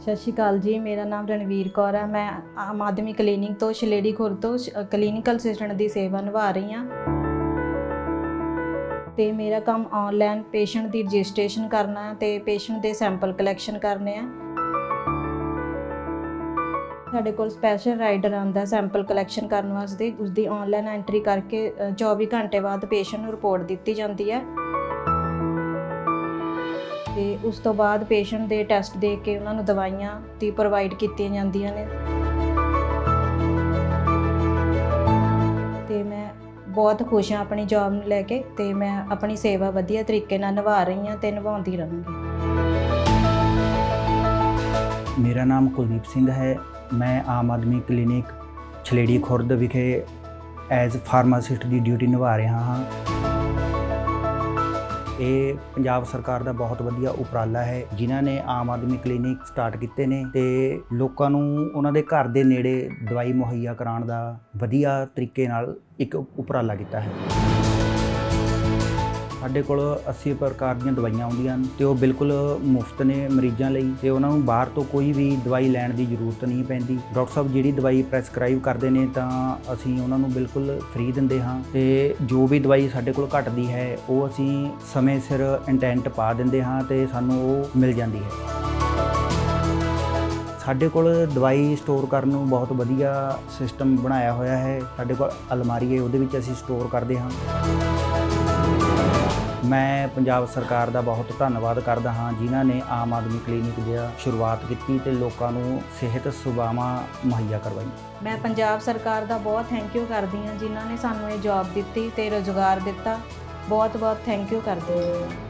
ਸਤਿ ਸ਼੍ਰੀ ਅਕਾਲ ਜੀ ਮੇਰਾ ਨਾਮ ਰਣਵੀਰ ਕੌਰ ਹੈ ਮੈਂ ਆਮ ਆਦਮੀ ਕਲੀਨਿਕ ਤੋਂ ਸ਼ਲੇੜੀ ਖੁਰ ਤੋਂ ਕਲੀਨਿਕਲ ਅਸਿਸਟੈਂਟ ਦੀ ਸੇਵਾ ਨਿਭਾ ਰਹੀ ਹਾਂ ਤੇ ਮੇਰਾ ਕੰਮ ਆਨਲਾਈਨ ਪੇਸ਼ੈਂਟ ਦੀ ਰਜਿਸਟ੍ਰੇਸ਼ਨ ਕਰਨਾ ਹੈ ਤੇ ਪੇਸ਼ੈਂਟ ਦੇ ਸੈਂਪਲ ਕਲੈਕਸ਼ਨ ਕਰਨੇ ਆ। ਸਾਡੇ ਕੋਲ ਸਪੈਸ਼ਲ ਰਾਈਡਰ ਆਉਂਦਾ ਸੈਂਪਲ ਕਲੈਕਸ਼ਨ ਕਰਨ ਵਾਸਤੇ ਉਸ ਦੀ ਆਨਲਾਈਨ ਐਂਟਰੀ ਕਰਕੇ ਅ, 24 ਘੰਟੇ ਬਾਅਦ ਪੇਸ਼ੈਂਟ ਨੂੰ ਰਿਪੋਰਟ ਦਿੱਤੀ ਜਾਂਦੀ ਹੈ ਤੇ ਉਸ ਤੋਂ ਬਾਅਦ ਪੇਸ਼ੈਂਟ ਦੇ ਟੈਸਟ ਦੇ ਕੇ ਉਹਨਾਂ ਨੂੰ ਦਵਾਈਆਂ ਦੀ ਪ੍ਰੋਵਾਈਡ ਕੀਤੀਆਂ ਜਾਂਦੀਆਂ ਨੇ। ਤੇ ਮੈਂ ਬਹੁਤ ਖੁਸ਼ ਹਾਂ ਆਪਣੀ ਜੌਬ ਨੂੰ ਲੈ ਕੇ ਤੇ ਮੈਂ ਆਪਣੀ ਸੇਵਾ ਵਧੀਆ ਤਰੀਕੇ ਨਾਲ ਨਿਭਾ ਰਹੀ ਹਾਂ ਤੇ ਨਿਭਾਉਂਦੀ ਰਹਾਂਗੀ। ਮੇਰਾ ਨਾਮ ਕੁਲਦੀਪ ਸਿੰਘ ਹੈ। ਮੈਂ ਆਮ ਆਦਮੀ ਕਲੀਨਿਕ ਛਲੇੜੀ ਖੁਰਦ ਵਿਖੇ ਐਜ਼ ਫਾਰਮਾਸਿਸਟ ਦੀ ਡਿਊਟੀ ਨਿਭਾ ਰਿਹਾ ਹਾਂ। ਇਹ ਪੰਜਾਬ ਸਰਕਾਰ ਦਾ ਬਹੁਤ ਵਧੀਆ ਉਪਰਾਲਾ ਹੈ, ਜਿਨ੍ਹਾਂ ਨੇ ਆਮ ਆਦਮੀ ਕਲੀਨਿਕ ਸਟਾਰਟ ਕੀਤੇ ਨੇ ਤੇ ਲੋਕਾਂ ਨੂੰ ਉਹਨਾਂ ਦੇ ਘਰ ਦੇ ਨੇੜੇ ਦਵਾਈ ਮੁਹੱਈਆ ਕਰਾਉਣ ਦਾ ਵਧੀਆ ਤਰੀਕੇ ਨਾਲ ਇੱਕ ਉਪਰਾਲਾ ਕੀਤਾ ਹੈ। ਸਾਡੇ ਕੋਲ 80 ਪ੍ਰਕਾਰ ਦੀਆਂ ਦਵਾਈਆਂ ਆਉਂਦੀਆਂ ਹਨ ਤੇ ਉਹ ਬਿਲਕੁਲ ਮੁਫਤ ਨੇ ਮਰੀਜ਼ਾਂ ਲਈ ਤੇ ਉਹਨਾਂ ਨੂੰ ਬਾਹਰ ਤੋਂ ਕੋਈ ਵੀ ਦਵਾਈ ਲੈਣ ਦੀ ਜ਼ਰੂਰਤ ਨਹੀਂ ਪੈਂਦੀ। ਡਾਕਟਰ ਸਾਹਿਬ, ਜਿਹੜੀ ਦਵਾਈ ਪ੍ਰੈਸਕ੍ਰਾਈਬ ਕਰਦੇ ਨੇ ਤਾਂ ਅਸੀਂ ਉਹਨਾਂ ਨੂੰ ਬਿਲਕੁਲ ਫ੍ਰੀ ਦਿੰਦੇ ਹਾਂ ਤੇ ਜੋ ਵੀ ਦਵਾਈ ਸਾਡੇ ਕੋਲ ਘਟਦੀ ਹੈ, ਉਹ ਅਸੀਂ ਸਮੇਂ ਸਿਰ ਇੰਟੈਂਟ ਪਾ ਦਿੰਦੇ ਹਾਂ ਤੇ ਸਾਨੂੰ ਉਹ ਮਿਲ ਜਾਂਦੀ ਹੈ। ਸਾਡੇ ਕੋਲ ਦਵਾਈ ਸਟੋਰ ਕਰਨ ਨੂੰ ਬਹੁਤ ਵਧੀਆ ਸਿਸਟਮ ਬਣਾਇਆ ਹੋਇਆ ਹੈ। ਸਾਡੇ ਕੋਲ ਅਲਮਾਰੀ ਹੈ, ਉਹਦੇ ਵਿੱਚ ਅਸੀਂ ਸਟੋਰ ਕਰਦੇ ਹਾਂ। ਮੈਂ ਪੰਜਾਬ ਸਰਕਾਰ ਦਾ ਬਹੁਤ ਧੰਨਵਾਦ ਕਰਦਾ ਹਾਂ, ਜਿਨ੍ਹਾਂ ਨੇ ਆਮ ਆਦਮੀ ਕਲੀਨਿਕ ਦੀ ਸ਼ੁਰੂਆਤ ਕੀਤੀ ਤੇ ਲੋਕਾਂ ਨੂੰ ਸਿਹਤ ਸੁਵਿਧਾਵਾਂ ਮੁਹੱਈਆ ਕਰਵਾਈਆਂ ਮੈਂ ਪੰਜਾਬ ਸਰਕਾਰ ਦਾ ਬਹੁਤ ਥੈਂਕ ਯੂ ਕਰਦੀ ਹਾਂ, ਜਿਨ੍ਹਾਂ ਨੇ ਸਾਨੂੰ ਇਹ ਜੌਬ ਦਿੱਤੀ ਤੇ ਰੋਜ਼ਗਾਰ ਦਿੱਤਾ। ਬਹੁਤ ਬਹੁਤ ਥੈਂਕ ਯੂ ਕਰਦੇ ਹਾਂ